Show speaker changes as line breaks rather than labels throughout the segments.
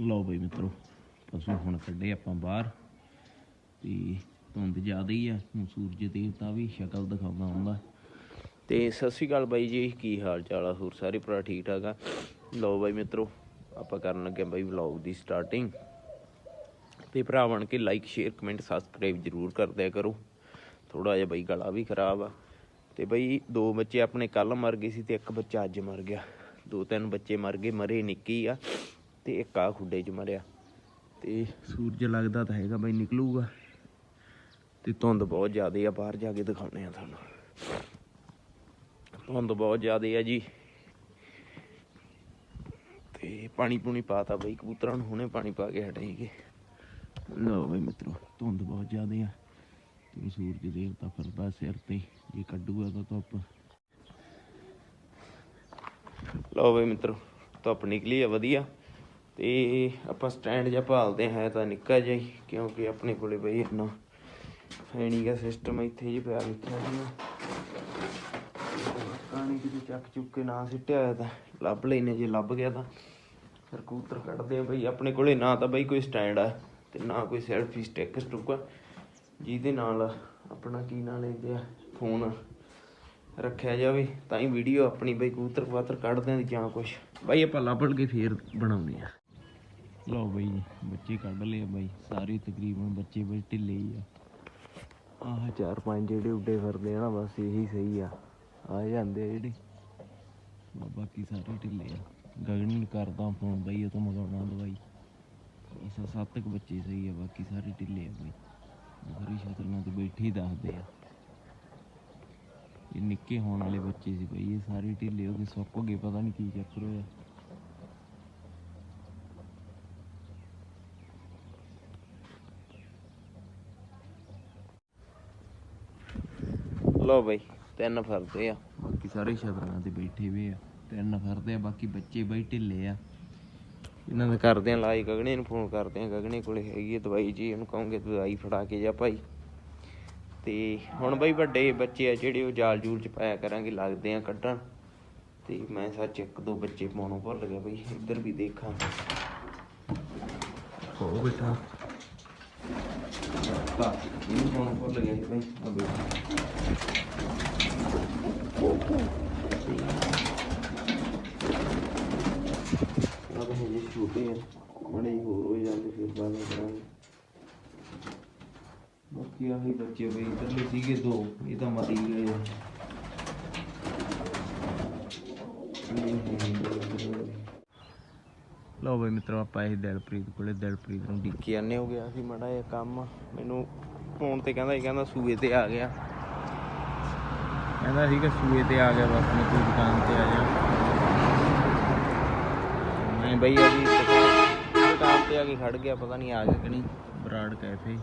ਲਓ ਬਈ ਮਿੱਤਰੋ, ਪਸ਼ੂ ਹੁਣ ਕੱਢੇ ਆਪਾਂ ਬਾਹਰ। ਤੇ ਧੁੰਦ ਜ਼ਿਆਦਾ ਹੀ ਆ, ਹੁਣ ਸੂਰਜ ਦੇਵਤਾ ਵੀ ਸ਼ਕਲ ਦਿਖਾਉਂਦਾ ਹੁੰਦਾ। ਤੇ ਸਤਿ ਸ਼੍ਰੀ ਅਕਾਲ ਬਾਈ ਜੀ, ਕੀ ਹਾਲ ਚਾਲ ਆ ਹੋਰ ਸਾਰੇ ਭਰਾ ਠੀਕ ਠਾਕ ਆ? ਲਓ ਬਾਈ ਮਿੱਤਰੋ, ਆਪਾਂ ਕਰਨ ਲੱਗੇ ਆਂ ਬਾਈ ਵਲੌਗ ਦੀ ਸਟਾਰਟਿੰਗ ਤੇ ਭਰਾ ਬਣ ਕੇ ਲਾਈਕ ਸ਼ੇਅਰ ਕਮੈਂਟ ਸਬਸਕ੍ਰਾਈਬ ਜਰੂਰ ਕਰ ਦਿਆ ਕਰੋ। ਥੋੜਾ ਜਿਹਾ ਬਾਈ ਗਲਾ ਵੀ ਖਰਾਬ ਆ। ਤੇ ਬਈ ਦੋ ਬੱਚੇ ਆਪਣੇ ਕੱਲ ਮਰ ਗਏ ਸੀ ਤੇ ਇੱਕ ਬੱਚਾ ਅੱਜ ਮਰ ਗਿਆ। ਦੋ ਤਿੰਨ ਬੱਚੇ ਮਰ ਗਏ, ਮਰੇ ਨਿੱਕੀ ਆ। ਤੇ ਇੱਕ ਆ ਖੁੱਡੇ 'ਚ ਮਰਿਆ। ਤੇ ਸੂਰਜ ਲੱਗਦਾ ਤਾਂ ਹੈਗਾ ਬਈ ਨਿਕਲੂਗਾ। ਤੇ ਧੁੰਦ ਬਹੁਤ ਜ਼ਿਆਦੇ ਆ, ਬਾਹਰ ਜਾ ਕੇ ਦਿਖਾਉਣੇ ਆ ਤੁਹਾਨੂੰ। ਧੁੰਦ ਬਹੁਤ ਜ਼ਿਆਦੇ ਆ ਜੀ। ਤੇ ਪਾਣੀ ਪੂਣੀ ਪਾਤਾ ਬਈ ਕਬੂਤਰਾਂ ਨੂੰ, ਹੁਣੇ ਪਾਣੀ ਪਾ ਕੇ ਹਟੇਗੇ ਲਓ ਬਈ ਮਿੱਤਰੋ, ਧੁੰਦ ਬਹੁਤ ਜ਼ਿਆਦੇ ਆ। ਤੇ ਸੂਰਜ ਦੇਵਤਾ ਫਿਰਦਾ ਸਿਰ ਤੇ ਜੇ ਕੱਢੂਗਾ ਤਾਂ ਧੁੱਪ। ਲਓ ਬਈ ਮਿੱਤਰੋ, ਧੁੱਪ ਨਿਕਲੀ ਆ, ਵਧੀਆ। ਤੇ ਆਪਾਂ ਸਟੈਂਡ ਜਿਹਾ ਭਾਲਦੇ ਹਾਂ ਤਾਂ ਨਿੱਕਾ ਜਿਹਾ ਹੀ, ਕਿਉਂਕਿ ਆਪਣੇ ਕੋਲੇ ਬਈ ਇੰਨਾ ਫੈਣੀ ਨੀ ਸਿਸਟਮ ਇੱਥੇ ਜੀ ਪਿਆ ਲਿਖਿਆ ਸੀ ਨਾ ਕਿਤੇ ਚੱਕ ਚੁੱਕ ਕੇ ਨਾ ਸਿੱਟਿਆ ਹੋਇਆ ਤਾਂ ਲੱਭ ਲੈਨੇ ਜੇ ਲੱਭ ਗਿਆ ਤਾਂ। ਫਿਰ ਕੂਤਰ ਕੱਢਦੇ ਆ ਬਈ, ਆਪਣੇ ਕੋਲੇ ਨਾ ਤਾਂ ਬਈ ਕੋਈ ਸਟੈਂਡ ਆ ਤੇ ਨਾ ਕੋਈ ਸੈਲਫੀ ਸਟਿੱਕ ਸਟੁੱਕ ਜਿਹਦੇ ਨਾਲ ਆਪਣਾ ਕੀ ਨਾਂ ਲੈਂਦੇ ਆ ਫੋਨ ਰੱਖਿਆ ਜਾਵੇ, ਤਾਂ ਹੀ ਵੀਡੀਓ ਆਪਣੀ ਬਈ ਕੂਤਰ ਕਬੂਤਰ ਕੱਢਦੇ ਆ ਜਾਂ ਕੁਛ। ਬਾਈ ਆਪਾਂ ਲੱਭ ਕੇ ਫੇਰ ਬਣਾਉਂਦੇ ਆ। ਲਓ ਬਈ, ਬੱਚੇ ਕੱਢ ਲਏ ਬਾਈ, ਸਾਰੇ ਤਕਰੀਬਨ ਬੱਚੇ ਬਈ ਢਿੱਲੇ ਹੀ ਆ। ਆਹ ਚਾਰ ਪੰਜ ਜਿਹੜੇ ਉੱਡੇ ਫਿਰਦੇ ਆ ਨਾ, ਬਸ ਇਹੀ ਸਹੀ ਆ। ਆ ਜਾਂਦੇ ਆ ਜਿਹੜੇ। ਬਾਕੀ ਸਾਰੇ ਢਿੱਲੇ ਆ। ਗਗਨ ਨੂੰ ਕਰਦਾ ਫੋਨ ਬਈ ਉਹ ਤੋਂ ਮੰਗਾਉਣਾ ਦਵਾਈ ਬਸ ਸੱਤ ਕੁ ਬੱਚੇ ਸਹੀ ਆ, ਬਾਕੀ ਸਾਰੇ ਢਿੱਲੇ ਆ ਬਈ। ਸਾਰੀ ਸ਼ਤਰਨਾ ਤੇ ਬੈਠੇ ਦੱਸਦੇ ਆ। ਇਹ ਨਿੱਕੇ ਹੋਣ ਵਾਲੇ ਬੱਚੇ ਸੀ ਬਈ, ਇਹ ਸਾਰੇ ਢਿੱਲੇ ਹੋ ਕੇ ਸੁੱਕ ਗਏ, ਪਤਾ ਨਹੀਂ ਕੀ ਚੱਕਰ ਹੋਇਆ। ਲੋ ਬਈ ਤਿੰਨ ਫਿਰਦੇ ਆ। ਬਾਕੀ ਸਾਰੇ ਛਤਰਾਂ ਤੇ ਬੈਠੇ ਹੋਏ ਆ ਤਿੰਨ ਫਿਰਦੇ ਆ ਬਾਕੀ ਬੱਚੇ ਬਈ ਢਿੱਲੇ ਆ। ਇਹਨਾਂ ਦਾ ਕਰਦੇ ਆ ਲਾਈ ਗਗਨੇ ਨੂੰ ਫੋਨ ਕਰਦੇ ਆ ਗਗਨੇ ਕੋਲੇ ਹੈਗੀ ਦਵਾਈ ਜੀ ਉਹਨੂੰ ਕਹੋਗੇ ਦਵਾਈ ਫੜਾ ਕੇ ਜਾ ਭਾਈ। ਤੇ ਹੁਣ ਬਈ ਵੱਡੇ ਬੱਚੇ ਆ ਜਿਹੜੇ ਉਹ ਜਾਲ ਜੂਲ ਚ ਪਾਇਆ ਕਰਾਂਗੇ ਲੱਗਦੇ ਆ ਕੱਢਣ। ਤੇ ਮੈਂ ਸੱਚ ਇੱਕ ਦੋ ਬੱਚੇ ਪਾਉਣੋਂ ਭੁੱਲ ਗਿਆ ਬਈ ਇੱਧਰ ਵੀ ਦੇਖਾਂ। ਹੋ ਬੇਟਾ ਤਾਂ ਇਹਨੂੰ ਪਾਉਣੋਂ ਭੁੱਲ ਗਿਆ ਸੀ ਬਈ ਆ ਬੇਟਾ ਆ ਤਾਂ ਹਜੇ ਛੋਟੇ ਆ ਬੜੇ ਹੀ ਹੋਰ ਹੋ ਜਾਂਦੇ ਫਿਰ ਬਾਅਦ ਵਿੱਚ ਕਰਾਂਗੇ ਬਾਕੀ ਆਹੀ ਬੱਚੇ ਬਈ ਇਧਰਲੇ ਸੀਗੇ ਦੋ ਇਹ ਤਾਂ ਮਰ ਹੀ ਗਏ ਲਓ ਬਈ ਮਿੱਤਰੋ ਆਪਾਂ ਇਹ ਦਿਲਪ੍ਰੀਤ ਕੋਲੇ ਦਿਲਪ੍ਰੀਤ ਨੂੰ ਡਿੱਕੀ ਜਾਂਦੇ ਹੋ ਗਿਆ ਸੀ ਮੜਾ ਇਹ ਕੰਮ। ਮੈਨੂੰ ਫੋਨ ਤੇ ਕਹਿੰਦਾ ਸੀ ਕਹਿੰਦਾ ਸੂਏ ਤੇ ਆ ਗਿਆ। ਕਹਿੰਦਾ ਸੀ ਕਿ ਸੂਏ ਤੇ ਆ ਗਿਆ ਬਸ ਮੈਂ ਤੂੰ ਦੁਕਾਨ ਤੇ ਆ ਜਾ ਮੈਂ ਬਈ ਅਜੀ ਦੁਕਾਨ ਤੇ ਆ ਕੇ ਖੜ ਗਿਆ ਪਤਾ ਨਹੀਂ ਆ ਗਿਆ ਕਿ ਨਹੀਂ। ਬਰਾੜ ਕੈਫੇ।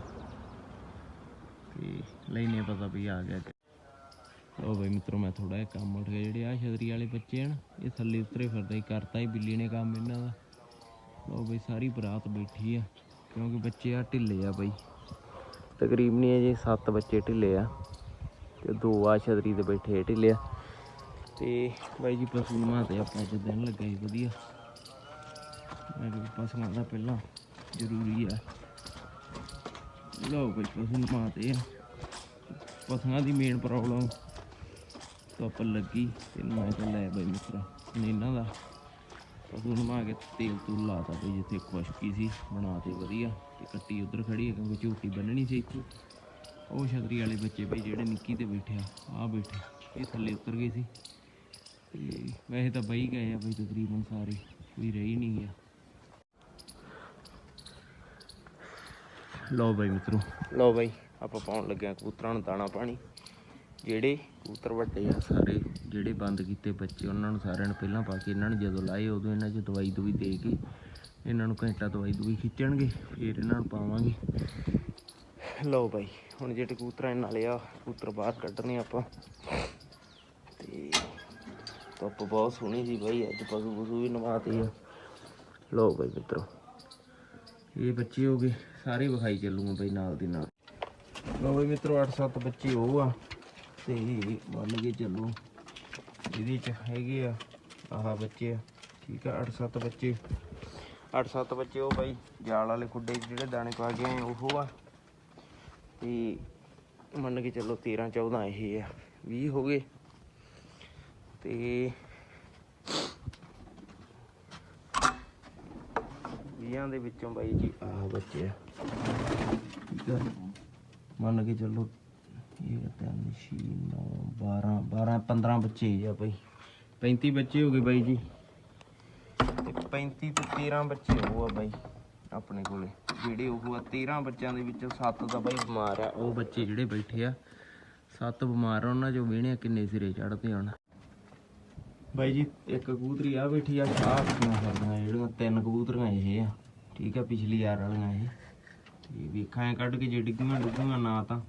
ਤੇ ਲੈਨੇ ਪਤਾ ਵੀ ਆ ਗਿਆ ਉਹ ਬਈ ਮਿੱਤਰੋ ਮੈਂ ਥੋੜਾ ਜਿਹਾ ਕੰਮ ਉੱਠ ਗਿਆ। ਜਿਹੜੇ ਆ ਛਤਰੀ ਵਾਲੇ ਬੱਚੇ ਹਨ ਇਹ ਥੱਲੇ ਉਤਰੇ ਫਿਰਦਾ ਹੀ ਕਰਤਾ ਹੀ ਬਿੱਲੀ ਨੇ ਕੰਮ ਇਹਨਾਂ ਦਾ। ਉਹ ਬਈ, ਸਾਰੀ ਬਰਾਤ ਬੈਠੀ ਆ, ਕਿਉਂਕਿ ਬੱਚੇ ਆ ਢਿੱਲੇ ਆ ਬਈ। ਤਕਰੀਬਨ ਇਹ ਜੇ 7 ਬੱਚੇ ਢਿੱਲੇ ਆ ਤੇ ਦੋ ਆ ਛਤਰੀ ਤੇ ਬੈਠੇ ਢਿੱਲੇ ਆ। ਤੇ ਬਾਈ ਜੀ, ਪਸ਼ੂ ਨਮਾ ਤੇ ਆਪਾਂ ਅੱਜ ਦਿਨ ਲੱਗਾ ਸੀ ਵਧੀਆ। ਮੈਂ ਕਿਹਾ ਪਸ਼ੂਆਂ ਦਾ ਪਹਿਲਾਂ, ਜ਼ਰੂਰੀ ਆ। ਲਓ ਬਈ, ਪਸ਼ੂ ਨਮਾ ਤੇ ਆ। ਪਸ਼ੂਆਂ ਦੀ ਮੇਨ ਪ੍ਰੋਬਲਮ ਧੁੱਪ ਲੱਗੀ, ਤੇ ਮੈਂ ਤਾਂ ਲੈ ਬਈ ਮਿੱਤਰਾ ਨੇ ਇਹਨਾਂ ਦਾ। ਪਸ਼ੂ ਨਮਾ ਕੇ ਤੇਲ ਤੂਲ ਲਾਤਾ ਬਈ, ਜਿੱਥੇ ਖੁਸ਼ਕੀ ਸੀ, ਬਣਾ ਤੇ ਵਧੀਆ। ਤੇ ਕੱਟੀ ਉਧਰ ਖੜੀ ਹੈ, ਕਿਉਂਕਿ ਝੋਟੀ ਬੰਨਣੀ ਸੀ ਇੱਥੇ। ਉਹ ਛਤਰੀ ਵਾਲੇ ਬੱਚੇ ਬਈ, ਜਿਹੜੇ ਨਿੱਕੀ ਤੇ ਬੈਠੇ ਆ ਆ ਬੈਠੇ। ਇਹ ਥੱਲੇ ਉਤਰ ਗਏ ਸੀ। ਤੇ ਵੈਸੇ ਤਾਂ ਬਈ ਗਏ ਆ ਬਈ, ਤਕਰੀਬਨ ਸਾਰੇ। ਕੋਈ ਰਹੀ ਨਹੀਂ ਗਿਆ। ਲਓ ਬਈ ਮਿੱਤਰੋ। ਲਓ ਬਈ, ਆਪਾਂ ਪਾਉਣ ਲੱਗਿਆ ਆ ਕਬੂਤਰਾਂ ਨੂੰ ਦਾਣਾ ਪਾਣੀ। ਜਿਹੜੇ ਕਬੂਤਰ ਵੱਡੇ ਆ ਸਾਰੇ, ਜਿਹੜੇ ਬੰਦ ਕੀਤੇ ਬੱਚੇ, ਉਹਨਾਂ ਨੂੰ ਸਾਰਿਆਂ ਨੂੰ ਪਹਿਲਾਂ ਪਾ ਕੇ ਇਹਨਾਂ ਨੂੰ ਜਦੋਂ ਲਾਏ, ਉਦੋਂ ਇਹਨਾਂ 'ਚ ਦਵਾਈ ਦਵਾਈ ਦੇ ਕੇ ਇਹਨਾਂ ਨੂੰ ਘੰਟਾ ਦਵਾਈ ਦਵਾਈ ਖਿੱਚਣਗੇ, ਫਿਰ ਇਹਨਾਂ ਨੂੰ ਪਾਵਾਂਗੇ। ਲਓ ਬਾਈ, ਹੁਣ ਜਿਹੜੇ ਕਬੂਤਰਾਂ ਨਾਲੇ ਆ ਕਬੂਤਰ ਬਾਹਰ ਕੱਢਣੇ ਆਪਾਂ। ਤੇ ਧੁੱਪ ਬਹੁਤ ਸੋਹਣੀ ਸੀ ਬਾਈ, ਅੱਜ ਪਸ਼ੂ ਪਸ਼ੂ ਵੀ ਨਵਾਤੇ ਆ। ਲਓ ਬਾਈ ਮਿੱਤਰੋ, ਇਹ ਬੱਚੇ ਹੋ ਗਏ, ਸਾਰੇ ਵਿਖਾਈ ਚੱਲੂਗਾ ਬਾਈ ਨਾਲ ਦੀ ਨਾਲ। ਲਓ ਬਾਈ ਮਿੱਤਰੋ 8-7 ਬੱਚੇ ਉਹ ਆ। ਤੇ ਬੰਨ ਕੇ ਚੱਲੋ ਇਹਦੇ ਚ ਹੈਗੇ ਆ ਆਹ ਬੱਚੇ ਆ, ਠੀਕ ਆ 8-7 ਬੱਚੇ। 8-7 ਬੱਚੇ ਉਹ ਬਾਈ, ਜਾਲ ਵਾਲੇ ਖੁੱਡੇ 'ਚ ਜਿਹੜੇ ਦਾਣੇ ਪਾ ਕੇ ਆਏ, ਉਹ ਆ। ਤੇ ਮੰਨ ਕੇ ਚੱਲੋ 13 14 ਇਹ ਆ 20 ਹੋ ਗਏ। ਤੇ 20 ਦੇ ਵਿੱਚੋਂ ਬਾਈ ਜੀ ਆਹ ਬੱਚੇ ਆ। ਠੀਕ ਆ। ਮੰਨ ਕੇ ਚੱਲੋ ਇਹ ਤਿੰਨ, ਛੇ, ਨੌ 12 12 15 ਬੱਚੇ ਆ ਬਾਈ। 35 ਬੱਚੇ ਹੋ ਗਏ ਬਾਈ ਜੀ। ਤੇ 35 ਤੇ 13 ਬੱਚੇ ਉਹ ਆ ਬਾਈ, ਆਪਣੇ ਕੋਲੇ। ਜਿਹੜੇ ਉਹ ਆ 13 ਬੱਚਿਆਂ ਦੇ ਵਿੱਚੋਂ 7 ਦਾ ਬਾਈ ਬਿਮਾਰ ਆ। ਉਹ ਬੱਚੇ ਜਿਹੜੇ ਬੈਠੇ ਆ 7 ਬਿਮਾਰ ਆ, ਉਹਨਾਂ ਚੋਂ ਵੇਹਣੇ ਕਿੰਨੇ ਸਿਰੇ ਚੜਦੇ ਹੁਣ। ਬਾਈ ਜੀ, ਇੱਕ ਕਬੂਤਰੀ ਆ ਬੈਠੀ ਆ ਸ਼ਾਹ ਅੱਖੀਆਂ ਫਿਰਦੀਆਂ ਜਿਹੜੀਆਂ ਤਿੰਨ ਕਬੂਤਰੀਆਂ ਇਹ ਆ। ਠੀਕ ਆ, ਪਿਛਲੀ ਯਾਰ ਵਾਲੀਆਂ ਇਹ। ਤੇ ਵੇਖਾਂ ਕੱਢ ਕੇ ਜੇ ਡਿੱਗੀਆਂ ਡੁੱਗੀਆਂ ਨਾ ਤਾਂ।